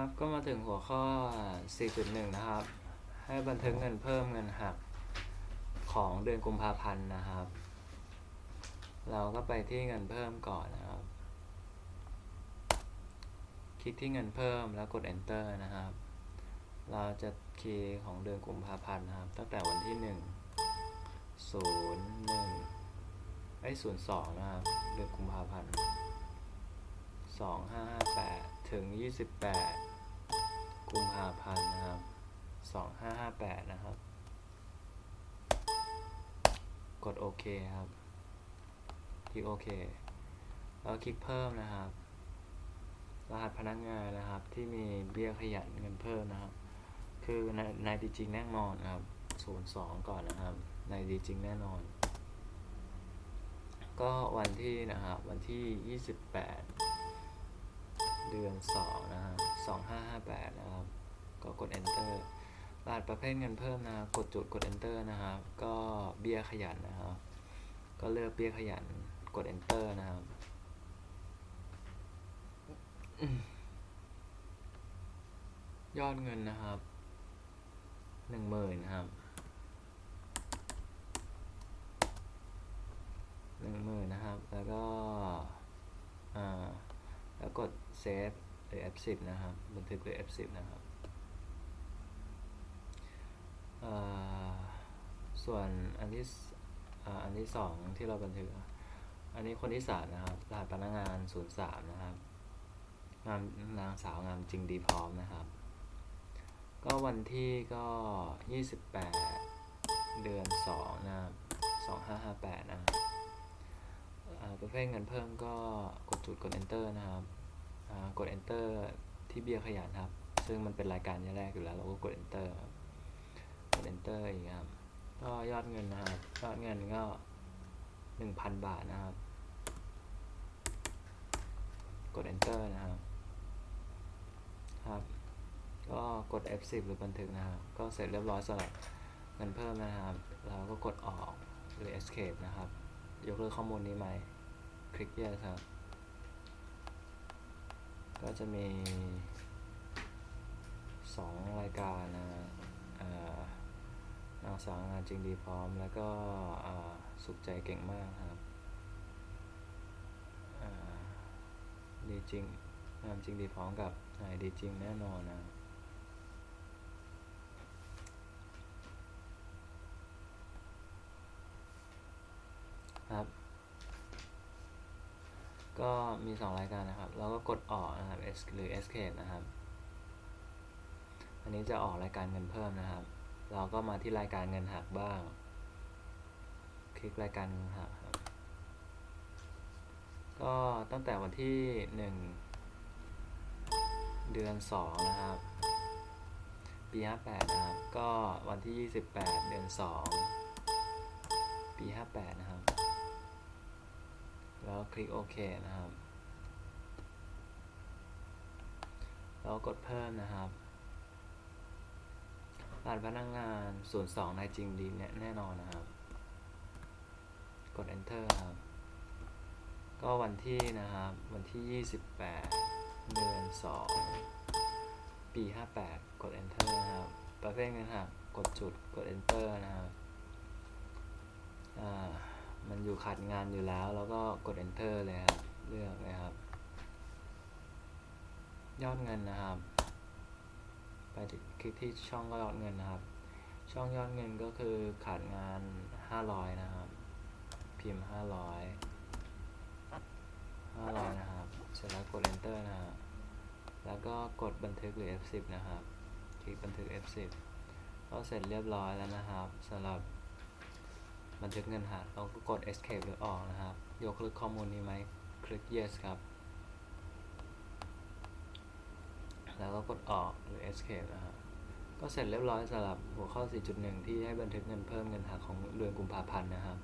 ครับก็มาถึงหัวข้อ 4.1 นะครับ ให้บันทึกเงินเพิ่มเงินหักของเดือนกุมภาพันธ์นะครับ เราก็ไปที่เงินเพิ่มก่อนนะครับ คลิกที่เงินเพิ่มแล้วกด enter นะครับ เราจะคีย์ของเดือนกุมภาพันธ์นะครับ ตั้งแต่วันที่ 1 0 1ไอ้0 2 นะครับ เดือนกุมภาพันธ์สองห้าห้าแปดถึงยี่สิบแปด กุมภาพันธ์นะครับสองห้าห้าแปดนะครับ กดโอเคครับคลิกโอเคแล้วคลิกเพิ่มนะครับ รหัสพนักงานนะครับที่มีเบี้ยขยันเงินเพิ่มนะครับ คือในในดีจริงแน่นอนครับศูนย์สองก่อนนะครับ ในดีจริงแน่นอน ก็วันที่นะครับวันที่ยี่สิบแปดเดือนสองนะครับ สองห้าห้าแปดนะครับ ก็กด enter รหัสประเภทเงินเพิ่มนะครับ กดจุดกด enter นะครับ ก็เบี้ยขยันนะครับ ก็เลือกเบี้ยขยัน กด enter นะครับยอดเงินนะครับหนึ่งหมื่นครับหนึ่งหมื่นนะครับ แล้วก็ อ่า แล้วกดเซฟ หรือ F10 นะครับ บันทึกหรือ F10 นะครับส่วนอันที่อันที่สองที่เราบันทึก อันนี้คนที่สามนะครับรหัสพนักงาน03นะครับงามนางสาวงามจริงดีพร้อมนะครับ ก็วันที่ก็28เดือน2นะครับ2558นะครับประเภทเงินเพิ่มก็กดจุดกด enter นะครับ กด enter ที่เบี้ยขยันครับ ซึ่งมันเป็นรายการแรกอยู่แล้ว เราก็กด enter ครับกด enter อีกครับก็ยอดเงินนะครับยอดเงินก็1,000บาทนะครับ กด enter นะครับครับ ก็กด F10 หรือบันทึกนะครับ ก็เสร็จเรียบร้อยสำหรับเงินเพิ่มนะครับ เราก็กดออกหรือ escape นะครับ ยกเลิกข้อมูลนี้ไหมคลิก yes ครับ ก็จะมีสองรายการนะนางสาวงานจริงดีพร้อม แล้วก็สุขใจเก่งมากครับดีจริงงานจริงดีพร้อมกับนายดีจริงแน่นอนนะ ครับ ก็มีสองรายการนะครับเราก็กดออกนะครับ S หรือ escape นะครับ อันนี้จะออกรายการเงินเพิ่มนะครับ เราก็มาที่รายการเงินหักบ้าง คลิกรายการเงินหักครับ ก็ตั้งแต่วันที่หนึ่งเดือนสองนะครับ ปีห้าแปดนะครับ ก็วันที่ยี่สิบแปดเดือนสองปีห้าแปด ครับแล้วคลิกโอเคนะครับแล้วกดเพิ่มนะครับรหัสพนักงาน02นายจริงดีเนี่ยแน่นอนนะครับ กด enter ครับ ก็วันที่นะครับ วันที่ 28 เดือน 2 ปี 58 กด enter นะครับ ประเภทเงินหักกดจุด กด enter นะครับ อ่า มันอยู่ขาดงานอยู่แล้ว แล้วก็กด enter เลยครับ เลือกเลยครับ ยอดเงินนะครับ ไปคลิกที่ช่องยอดเงินนะครับ ช่องยอดเงินก็คือขาดงาน 500 นะครับ พิมพ์ 500 500 นะครับ เสร็จแล้วกด enter นะครับแล้วก็กดบันทึกหรือ F10 นะครับ คลิกบันทึก F10 ก็เสร็จเรียบร้อยแล้วนะครับสำหรับ บันทึกเงินหักเราก็กด escape หรือออกนะครับ ยกเลิกข้อมูลนี้ไหมคลิก yes ครับ แล้วก็กดออกหรือ escape นะครับก็เสร็จเรียบร้อยสำหรับหัวข้อ 4.1 ที่ให้บันทึกเงินเพิ่มเงินหักของเดือนกุมภาพันธ์นะครับ